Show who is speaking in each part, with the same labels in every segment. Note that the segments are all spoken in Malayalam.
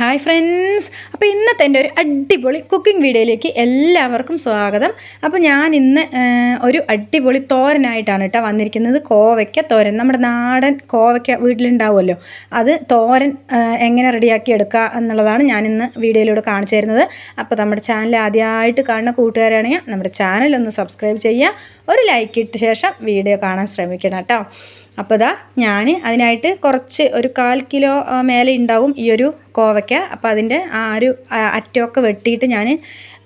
Speaker 1: ഹായ് ഫ്രണ്ട്സ് അപ്പോൾ ഇന്നത്തെ എന്റെ ഒരു അടിപൊളി കുക്കിംഗ് വീഡിയോയിലേക്ക് എല്ലാവർക്കും സ്വാഗതം. അപ്പോൾ ഞാൻ ഇന്ന് ഒരു അടിപൊളി തോരനായിട്ടാണ് കേട്ടോ വന്നിരിക്കുന്നത്. കോവയ്ക്ക തോരൻ. നമ്മുടെ നാടൻ കോവയ്ക്ക വീട്ടിലുണ്ടാവുമല്ലോ. അത് തോരൻ എങ്ങനെ റെഡിയാക്കി എടുക്കുക എന്നുള്ളതാണ് ഞാൻ ഇന്ന് വീഡിയോയിലൂടെ കാണിച്ചു തരുന്നത്. അപ്പോൾ നമ്മുടെ ചാനൽ ആദ്യമായിട്ട് കാണുന്ന കൂട്ടുകാരാണെങ്കിൽ നമ്മുടെ ചാനൽ ഒന്ന് സബ്സ്ക്രൈബ് ചെയ്യുക. ഒരു ലൈക്ക് ഇട്ട ശേഷം വീഡിയോ കാണാൻ ശ്രമിക്കണം കേട്ടോ അപ്പോൾ ഇതാ ഞാൻ അതിനായിട്ട് കുറച്ച് ഒരു കാൽ കിലോ മേലെ ഉണ്ടാവും ഈ ഒരു കോവയ്ക്ക. അപ്പോൾ അതിന്റെ ആ ഒരു അറ്റമൊക്കെ വെട്ടിയിട്ട് ഞാൻ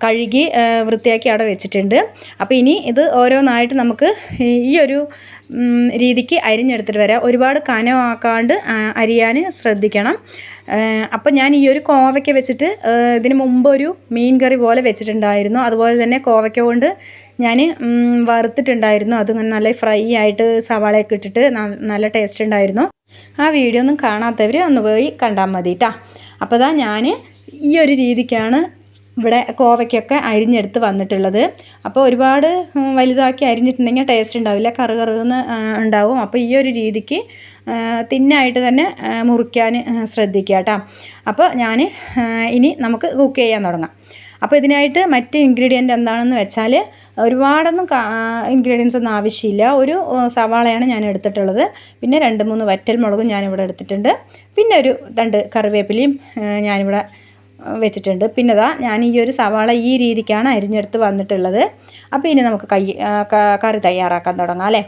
Speaker 1: കഴുകി വൃത്തിയാക്കി അവിടെ വെച്ചിട്ടുണ്ട്. അപ്പോൾ ഇനി ഇത് ഓരോന്നായിട്ട് നമുക്ക് ഈ- ഒരു രീതിക്ക് അരിഞ്ഞെടുത്തിട്ട് വരാം. ഒരുപാട് കനമാക്കാണ്ട് അരിയാൻ ശ്രദ്ധിക്കണം. അപ്പം ഞാൻ ഈ ഒരു കോവയ്ക്ക വെച്ചിട്ട് ഇതിന് മുമ്പ് ഒരു മീൻ കറി പോലെ വെച്ചിട്ടുണ്ടായിരുന്നു. അതുപോലെ തന്നെ കോവയ്ക്ക കൊണ്ട് ഞാൻ വറുത്തിട്ടുണ്ടായിരുന്നു. അത് നല്ല ഫ്രൈ ആയിട്ട് സവാളയൊക്കെ ഇട്ടിട്ട് നല്ല ടേസ്റ്റ് ഉണ്ടായിരുന്നു. ആ വീഡിയോ ഒന്നും കാണാത്തവർ ഒന്ന് പോയി കണ്ടാൽ മതി കേട്ടോ അപ്പോൾ ഇതാ ഞാൻ ഈ ഒരു രീതിക്കാണ് ഇവിടെ കോവയ്ക്കൊക്കെ അരിഞ്ഞെടുത്ത് വന്നിട്ടുള്ളത്. അപ്പോൾ ഒരുപാട് വലുതാക്കി അരിഞ്ഞിട്ടുണ്ടെങ്കിൽ ടേസ്റ്റ് ഉണ്ടാവില്ല. കറു കറുന്ന് ഉണ്ടാവും. അപ്പോൾ ഈ ഒരു രീതിക്ക് തിന്നായിട്ട് തന്നെ മുറിക്കാൻ ശ്രദ്ധിക്കുക കേട്ടോ അപ്പോൾ ഞാൻ ഇനി നമുക്ക് കുക്ക് ചെയ്യാൻ തുടങ്ങാം. അപ്പോൾ ഇതിനായിട്ട് മറ്റ് ഇൻഗ്രീഡിയന്റ് എന്താണെന്ന് വെച്ചാൽ ഒരുപാടൊന്നും ഇൻഗ്രീഡിയൻസ് ഒന്നും ആവശ്യമില്ല. ഒരു സവാളയാണ് ഞാൻ എടുത്തിട്ടുള്ളത്. പിന്നെ രണ്ട് മൂന്ന് വറ്റൽ മുളകും ഞാനിവിടെ എടുത്തിട്ടുണ്ട്. പിന്നെ ഒരു രണ്ട് കറിവേപ്പിലയും ഞാനിവിടെ വെച്ചിട്ടുണ്ട്. പിന്നെ ഇതാ ഞാൻ ഈ ഒരു സവാള ഈ രീതിക്കാണ് അരിഞ്ഞെടുത്ത് വന്നിട്ടുള്ളത്. അപ്പോൾ ഇനി നമുക്ക് കൈ കറി തയ്യാറാക്കാൻ തുടങ്ങാം അല്ലേ?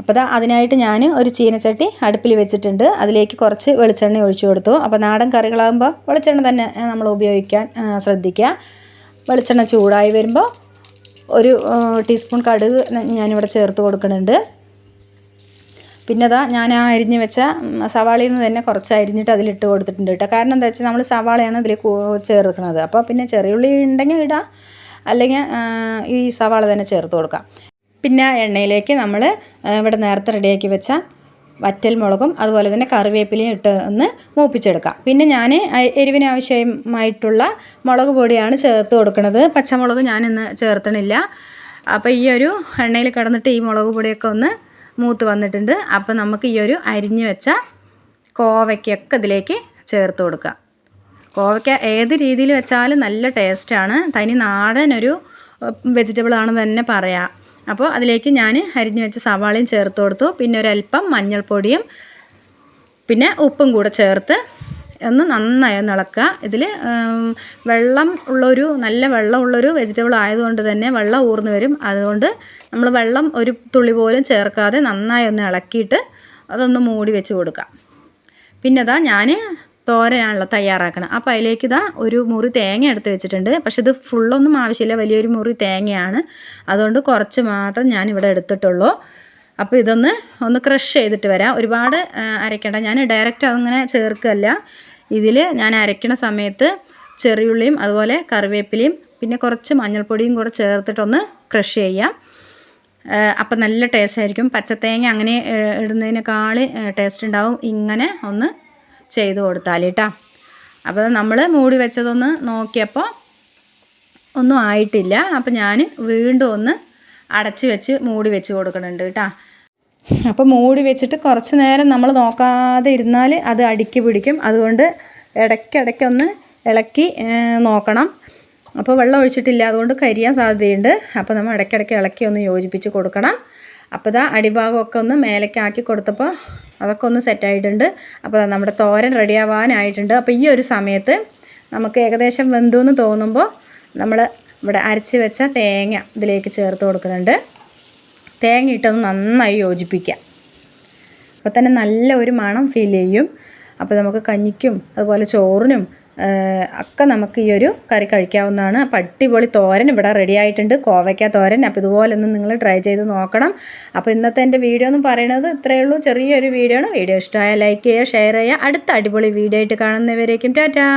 Speaker 1: അപ്പോൾ അതിനായിട്ട് ഞാൻ ഒരു ചീനച്ചട്ടി അടുപ്പിൽ വെച്ചിട്ടുണ്ട്. അതിലേക്ക് കുറച്ച് വെളിച്ചെണ്ണ ഒഴിച്ചു കൊടുത്തു. അപ്പോൾ നാടൻ കറികളാകുമ്പോൾ വെളിച്ചെണ്ണ തന്നെ നമ്മൾ ഉപയോഗിക്കാൻ ശ്രദ്ധിക്കുക. വെളിച്ചെണ്ണ ചൂടായി വരുമ്പോൾ ഒരു ടീസ്പൂൺ കടുക് ഞാനിവിടെ ചേർത്ത് കൊടുക്കുന്നുണ്ട്. പിന്നെ അതാ ഞാൻ ആ അരിഞ്ഞ് വെച്ച സവാളയിൽ നിന്ന് തന്നെ കുറച്ച് അരിഞ്ഞിട്ട് അതിലിട്ട് കൊടുത്തിട്ടുണ്ട് കേട്ടോ. കാരണം എന്താ വെച്ചാൽ നമ്മൾ സവാളയാണ് ഇതിൽ ചേർക്കുന്നത്. അപ്പോൾ പിന്നെ ചെറിയുള്ളി ഉണ്ടെങ്കിൽ ഇടാം. അല്ലെങ്കിൽ ഈ സവാള തന്നെ ചേർത്ത് കൊടുക്കാം. പിന്നെ എണ്ണയിലേക്ക് നമ്മൾ ഇവിടെ നേരത്തെ റെഡിയാക്കി വെച്ച വറ്റൽ മുളകും അതുപോലെ തന്നെ കറിവേപ്പിലയും ഇട്ട് ഒന്ന് മൂപ്പിച്ചെടുക്കാം. പിന്നെ ഞാൻ എരിവിന് ആവശ്യമായിട്ടുള്ള മുളക് പൊടിയാണ് ചേർത്ത് കൊടുക്കുന്നത്. പച്ചമുളക് ഞാനിന്ന് ചേർത്തണില്ല. അപ്പോൾ ഈ ഒരു എണ്ണയിൽ കിടന്നിട്ട് ഈ മുളക് പൊടിയൊക്കെ ഒന്ന് മൂത്ത് വന്നിട്ടുണ്ട്. അപ്പോൾ നമുക്ക് ഈ ഒരു അരിഞ്ഞു വെച്ച കോവയ്ക്കൊക്കെ ഇതിലേക്ക് ചേർത്ത് കൊടുക്കാം. കോവയ്ക്ക ഏത് രീതിയിൽ വെച്ചാലും നല്ല ടേസ്റ്റാണ്. തനി നാടൻ ഒരു വെജിറ്റബിൾ ആണെന്ന് തന്നെ പറയാം. അപ്പോൾ അതിലേക്ക് ഞാൻ അരിഞ്ഞു വെച്ച സവാളയും ചേർത്ത് കൊടുത്തു. പിന്നെ ഒരല്പം മഞ്ഞൾപ്പൊടിയും പിന്നെ ഉപ്പും കൂടെ ചേർത്ത് ഒന്ന് നന്നായി ഇളക്കുക. ഇതിൽ വെള്ളം ഉള്ളൊരു നല്ല വെള്ളമുള്ളൊരു വെജിറ്റബിൾ ആയതുകൊണ്ട് തന്നെ വെള്ളം ഊർന്നു വരും. അതുകൊണ്ട് നമ്മൾ വെള്ളം ഒരു തുള്ളി പോലും ചേർക്കാതെ നന്നായി ഒന്ന് ഇളക്കിയിട്ട് അതൊന്ന് മൂടി വെച്ച് കൊടുക്കാം. പിന്നെ അതാ ഞാൻ തോരനാണല്ലോ തയ്യാറാക്കണം അപ്പോൾ അതിലേക്ക് ഇതാ ഒരു മുറി തേങ്ങ എടുത്ത് വെച്ചിട്ടുണ്ട്. പക്ഷെ ഇത് ഫുള്ളൊന്നും ആവശ്യമില്ല. വലിയൊരു മുറി തേങ്ങയാണ്. അതുകൊണ്ട് കുറച്ച് മാത്രം ഞാൻ ഇവിടെ എടുത്തിട്ടുള്ളൂ. അപ്പോൾ ഇതൊന്ന് ഒന്ന് ക്രഷ് ചെയ്തിട്ട് വരാം. ഒരുപാട് അരയ്ക്കേണ്ട. ഞാൻ ഡയറക്റ്റ് അതങ്ങനെ ചേർക്കല്ല ഇതിൽ ഞാൻ അരയ്ക്കണ സമയത്ത് ചെറിയുള്ളിയും അതുപോലെ കറിവേപ്പിലയും പിന്നെ കുറച്ച് മഞ്ഞൾപ്പൊടിയും കൂടെ ചേർത്തിട്ടൊന്ന് ക്രഷ് ചെയ്യാം. അപ്പം നല്ല ടേസ്റ്റ് ആയിരിക്കും. പച്ചത്തേങ്ങ അങ്ങനെ ഇടുന്നതിനേക്കാൾ ടേസ്റ്റ് ഉണ്ടാവും. ഇങ്ങനെ ഒന്ന് ചെയ്ത് കൊടുത്താൽ കേട്ടോ അപ്പോൾ നമ്മൾ മൂടി വെച്ചതൊന്ന് നോക്കിയപ്പോൾ ഒന്നും ആയിട്ടില്ല. അപ്പം ഞാൻ വീണ്ടും ഒന്ന് അടച്ച് വെച്ച് മൂടി വെച്ച് കൊടുക്കുന്നുണ്ട് കേട്ടോ അപ്പോൾ മൂടി വെച്ചിട്ട് കുറച്ച് നേരം നമ്മൾ നോക്കാതെ ഇരുന്നാൽ അത് അടുക്കി പിടിക്കും. അതുകൊണ്ട് ഇടയ്ക്കിടയ്ക്കൊന്ന് ഇളക്കി നോക്കണം. അപ്പോൾ വെള്ളം ഒഴിച്ചിട്ടില്ല. അതുകൊണ്ട് കരിയാൻ സാധ്യതയുണ്ട്. അപ്പോൾ നമ്മൾ ഇടയ്ക്കിടയ്ക്ക് ഇളക്കി ഒന്ന് യോജിപ്പിച്ച് കൊടുക്കണം. അപ്പോൾ ഇതാ അടിഭാഗമൊക്കെ ഒന്ന് മേലേക്കാക്കി കൊടുത്തപ്പോൾ അതൊക്കെ ഒന്ന് സെറ്റായിട്ടുണ്ട് അപ്പോൾ നമ്മുടെ തോരൻ റെഡിയാവാനായിട്ടുണ്ട് അപ്പോൾ ഈ ഒരു സമയത്ത് നമുക്ക് ഏകദേശം വെന്തു എന്ന് തോന്നുമ്പോൾ നമ്മൾ ഇവിടെ അരച്ച് വെച്ച തേങ്ങ ഇതിലേക്ക് ചേർത്ത് കൊടുക്കുന്നുണ്ട്. തേങ്ങ ഇട്ടൊന്ന് നന്നായി യോജിപ്പിക്കാം അപ്പോൾ തന്നെ നല്ല ഒരു മണം ഫീൽ ചെയ്യും. അപ്പോൾ നമുക്ക് കഞ്ഞിക്കും അതുപോലെ ചോറിനും ഒക്കെ നമുക്ക് ഈ ഒരു കറി കഴിക്കാവുന്നതാണ്. അപ്പം അടിപൊളി തോരൻ ഇവിടെ റെഡി ആയിട്ടുണ്ട്. കോവയ്ക്ക തോരൻ. അപ്പോൾ ഇതുപോലെ ഒന്ന് നിങ്ങൾ ട്രൈ ചെയ്ത് നോക്കണം. അപ്പോൾ ഇന്നത്തെ എന്റെ വീഡിയോ എന്ന് പറയുന്നത് ഇത്രയേ ഉള്ളൂ. ചെറിയൊരു വീഡിയോ ആണ്. വീഡിയോ ഇഷ്ടമായ ലൈക്ക് ചെയ്യുക ഷെയർ ചെയ്യുക. അടുത്ത അടിപൊളി വീഡിയോ ആയിട്ട് കാണുന്നവരേക്കും ടാറ്റാ.